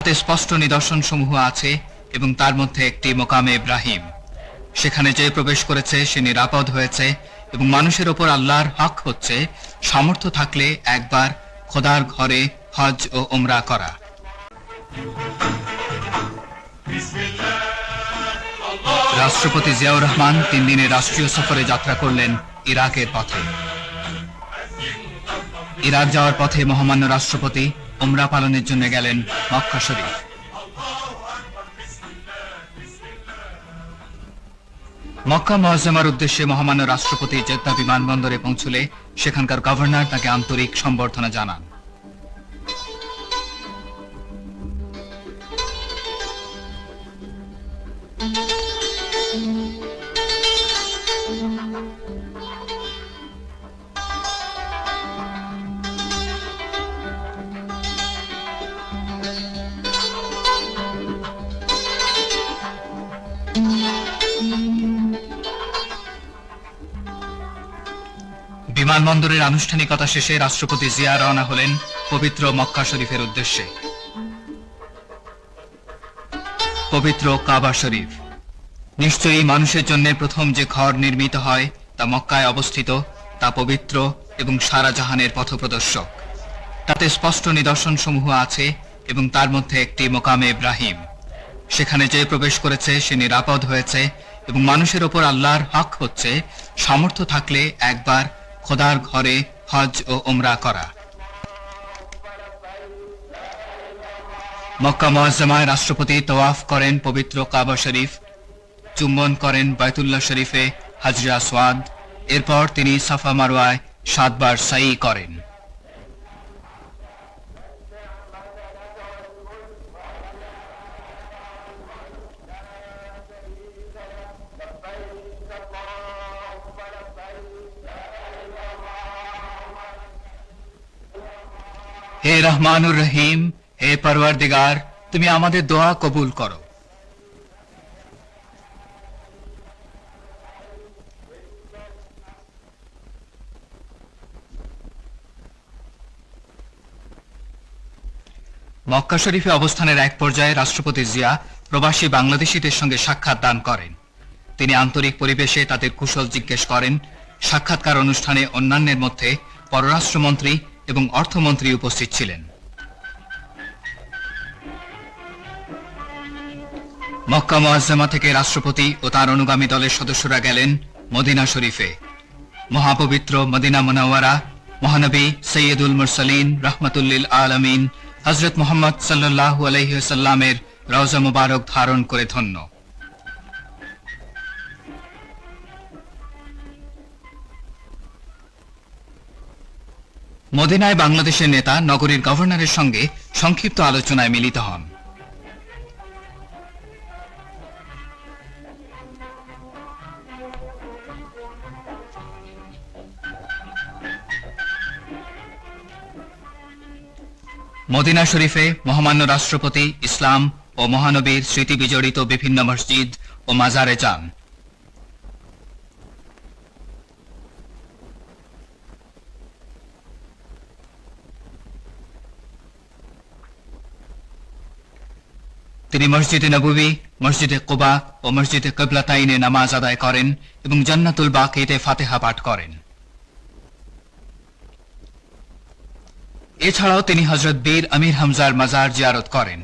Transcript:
তাতে স্পষ্ট নিদর্শন সমূহ আছে এবং তার মধ্যে একটি মোকামে ইব্রাহিম। সেখানে যে প্রবেশ করেছে, সে নিরাপদ হয়েছে এবং মানুষের ওপর আল্লাহর হক হচ্ছে সামর্থ্য থাকলে একবার খোদার ঘরে হজ ও ওমরা করা। রাষ্ট্রপতি জিয়াউর রহমান তিন দিনের রাষ্ট্রীয় সফরে যাত্রা করলেন ইরাকের পথে। ইরাক যাওয়ার পথে মহামান্য রাষ্ট্রপতি ওমরা পালনের জন্য গেলেন মক্কা শরীফ। মক্কা মহজমার উদ্দেশ্যে মহামান্য রাষ্ট্রপতি জেদ্দা বিমানবন্দরে পৌঁছলে সেখানকার গভর্নর তাকে আন্তরিক সম্বর্ধনা জানান। বিমানবন্দরের আনুষ্ঠানিকতা শেষে রাষ্ট্রপতি জিয়া রওনা হলেন পবিত্র মক্কা শরীফের উদ্দেশ্যে। পবিত্র কাবা শরীফ। নিশ্চয়ই মানুষের জন্য প্রথম যে ঘর নির্মিত হয় তা মক্কায় অবস্থিত, তা পবিত্র এবং সারা জাহানের পথপ্রদর্শক। তাতে স্পষ্ট নিদর্শন সমূহ আছে এবং তার মধ্যে একটি মোকামে ইব্রাহিম সেখানে যে প্রবেশ করেছে, সে নিরাপদ হয়েছে এবং মানুষের ওপর আল্লাহর হক হচ্ছে সামর্থ্য থাকলে একবার খোদার ঘরে হজ ও ওমরা করা। মক্কা মহাজমায় রাষ্ট্রপতি তওয়াফ করেন পবিত্র কাবা শরীফ, চুম্বন করেন বায়তুল্লাহ শরীফে হাজরা সোয়াদ, এরপর তিনি সাফা মারওয়ায় সাতবার সাই করেন। হে রহমানুর রহিম, হে পরওয়ারদিগার, তুমি আমাদের দোয়া কবুল করো। মক্কা শরীফে অবস্থানের এক পর্যায়ে রাষ্ট্রপতি জিয়া প্রবাসী বাংলাদেশিদের সঙ্গে সাক্ষাৎ দান করেন। তিনি আন্তরিক পরিবেশে তাদের কুশল জিজ্ঞেস করেন। সাক্ষাৎকার অনুষ্ঠানে অন্যান্যের মধ্যে পররাষ্ট্রমন্ত্রী এবং অর্থমন্ত্রী উপস্থিত ছিলেন। মক্কা মোয়াজ্জমা থেকে রাষ্ট্রপতি ও তার অনুগামী দলের সদস্যরা গেলেন মদিনা শরীফে। মহাপবিত্র মদিনা মুনাওয়ারা, মহানবী সৈয়দুল মুরসালিন রহমতুল্লিল আলমিন হজরত মোহাম্মদ সাল্লাল্লাহু আলহিসাল্লামের রওজা মুবারক ধারণ করে ধন্য। মদিনায় বাংলাদেশের নেতা, নগরীর গভর্নরের সঙ্গে সংক্ষিপ্ত আলোচনায় মিলিত হন। মদিনা শরীফে মহামান্য রাষ্ট্রপতি, ইসলাম ও মহানবীর স্মৃতি বিজড়িত বিভিন্ন মসজিদ ও মাজারে যান। তিনি মসজিদে নবুবি মসজিদে কুবা ও মসজিদে কবলাতাইনে নামাজ আদায় করেন এবং জান্নাতুল বাকিতে ফাতেহা পাঠ করেন। এছাড়াও তিনি হজরত বীর আমির হামজার মাজার জিয়ারত করেন।